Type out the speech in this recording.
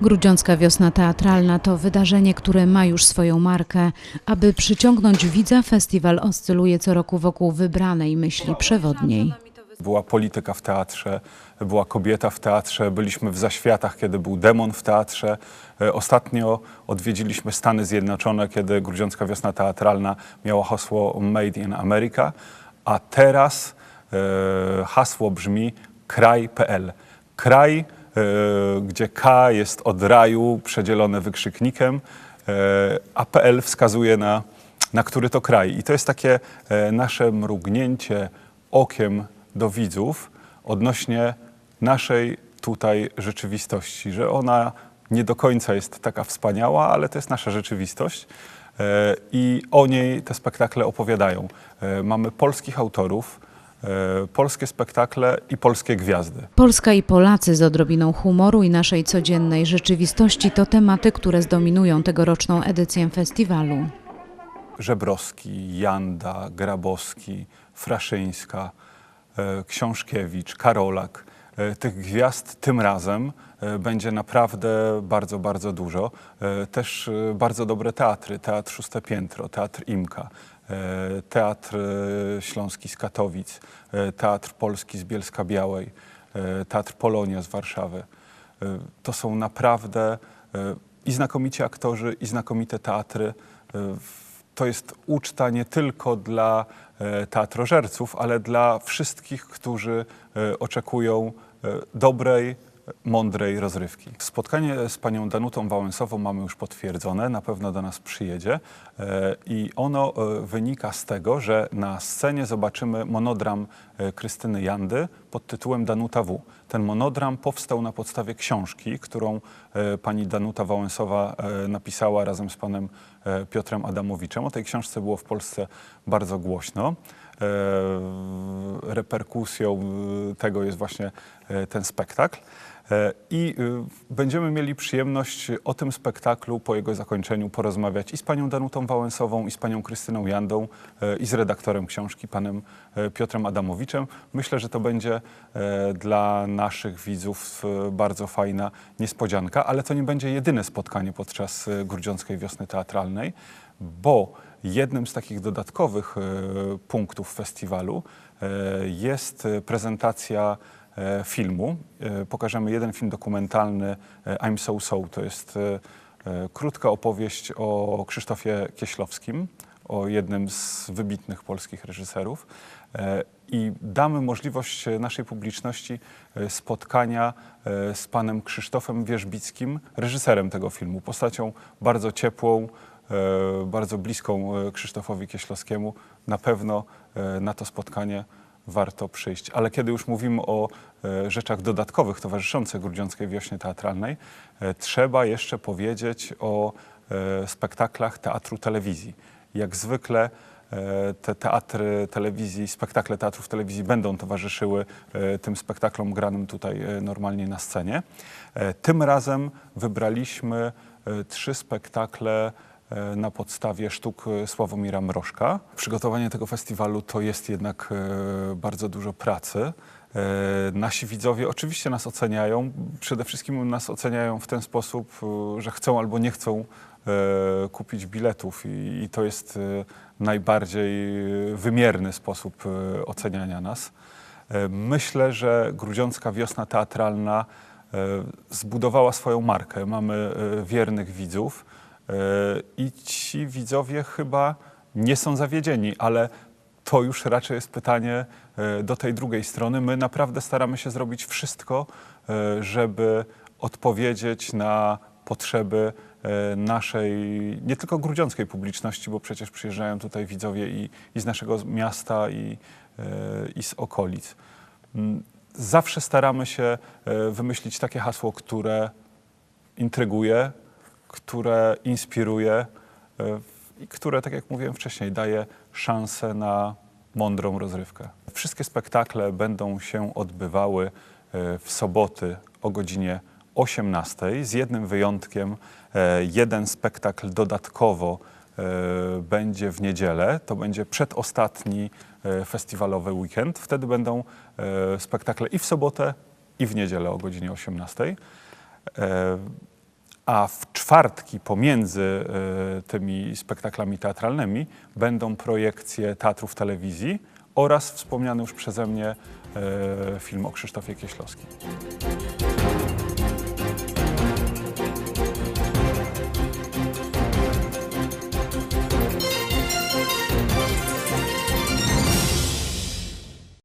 Grudziącka Wiosna Teatralna to wydarzenie, które ma już swoją markę. Aby przyciągnąć widza, festiwal oscyluje co roku wokół wybranej myśli przewodniej. Była polityka w teatrze, była kobieta w teatrze, byliśmy w zaświatach, kiedy był demon w teatrze. E, Ostatnio odwiedziliśmy Stany Zjednoczone, kiedy Grudziącka Wiosna Teatralna miała hasło Made in America, a teraz e, hasło brzmi kraj.pl. Kraj, e, gdzie K jest od raju przedzielone wykrzyknikiem, e, a PL wskazuje na, na który to kraj. I to jest takie e, nasze mrugnięcie okiem do widzów odnośnie naszej tutaj rzeczywistości, że ona nie do końca jest taka wspaniała, ale to jest nasza rzeczywistość e, i o niej te spektakle opowiadają. E, Mamy polskich autorów, e, polskie spektakle i polskie gwiazdy. Polska i Polacy z odrobiną humoru i naszej codziennej rzeczywistości to tematy, które zdominują tegoroczną edycję festiwalu. Żebrowski, Janda, Grabowski, Fraszyńska, e, Książkiewicz, Karolak. E, Tych gwiazd tym razem e, będzie naprawdę bardzo, bardzo dużo. E, Też bardzo dobre teatry. Teatr Szóste Piętro, Teatr Imka, Teatr Śląski z Katowic, Teatr Polski z Bielska Białej, Teatr Polonia z Warszawy. To są naprawdę i znakomici aktorzy, i znakomite teatry. To jest uczta nie tylko dla e, teatrożerców, ale dla wszystkich, którzy e, oczekują e, dobrej, mądrej rozrywki. Spotkanie z panią Danutą Wałęsową mamy już potwierdzone, na pewno do nas przyjedzie e, i ono e, wynika z tego, że na scenie zobaczymy monodram e, Krystyny Jandy pod tytułem Danuta W. Ten monodram powstał na podstawie książki, którą pani Danuta Wałęsowa napisała razem z panem Piotrem Adamowiczem. O tej książce było w Polsce bardzo głośno. E, Reperkusją e, tego jest właśnie e, ten spektakl. I będziemy mieli przyjemność o tym spektaklu po jego zakończeniu porozmawiać i z panią Danutą Wałęsową, i z panią Krystyną Jandą, i z redaktorem książki, panem Piotrem Adamowiczem. Myślę, że to będzie dla naszych widzów bardzo fajna niespodzianka, ale to nie będzie jedyne spotkanie podczas Grudziąckiej Wiosny Teatralnej, bo jednym z takich dodatkowych e, punktów festiwalu e, jest prezentacja e, filmu. Pokażemy jeden film dokumentalny I'm So So. To jest krótka opowieść o Krzysztofie Kieślowskim, o jednym z wybitnych polskich reżyserów. I damy możliwość naszej publiczności spotkania z panem Krzysztofem Wierzbickim, reżyserem tego filmu, postacią bardzo ciepłą, bardzo bliską e, Krzysztofowi Kieślowskiemu. Na pewno e, na to spotkanie warto przyjść. Ale kiedy już mówimy o e, rzeczach dodatkowych towarzyszących Grudziąckiej Wiośnie Teatralnej, e, trzeba jeszcze powiedzieć o e, spektaklach teatru telewizji. Jak zwykle e, te teatry telewizji, spektakle teatrów telewizji będą towarzyszyły e, tym spektaklom granym tutaj e, normalnie na scenie. E, Tym razem wybraliśmy e, trzy spektakle e, na podstawie sztuk Sławomira Mrożka. Przygotowanie tego festiwalu to jest jednak e, bardzo dużo pracy. E, Nasi widzowie oczywiście nas oceniają. Przede wszystkim nas oceniają w ten sposób, e, że chcą albo nie chcą kupić biletów i, to jest najbardziej wymierny sposób oceniania nas. Myślę, że Grudziącka Wiosna Teatralna zbudowała swoją markę. Mamy wiernych widzów i ci widzowie chyba nie są zawiedzieni, ale to już raczej jest pytanie e, do tej drugiej strony. My naprawdę staramy się zrobić wszystko, e, żeby odpowiedzieć na potrzeby e, naszej, nie tylko grudziąckiej publiczności, bo przecież przyjeżdżają tutaj widzowie i, i z naszego miasta, i, i z okolic. Mm, Zawsze staramy się wymyślić takie hasło, które intryguje, które inspiruje e, i które, tak jak mówiłem wcześniej, daje szansę na mądrą rozrywkę. Wszystkie spektakle będą się odbywały e, w soboty o godzinie 18, z jednym wyjątkiem. e, Jeden spektakl dodatkowo będzie w niedzielę, to będzie przedostatni festiwalowy weekend. Wtedy będą spektakle i w sobotę, i w niedzielę o godzinie 18. A w czwartki pomiędzy e, tymi spektaklami teatralnymi będą projekcje teatrów telewizji oraz wspomniany już przeze mnie e, film o Krzysztofie Kieślowskim.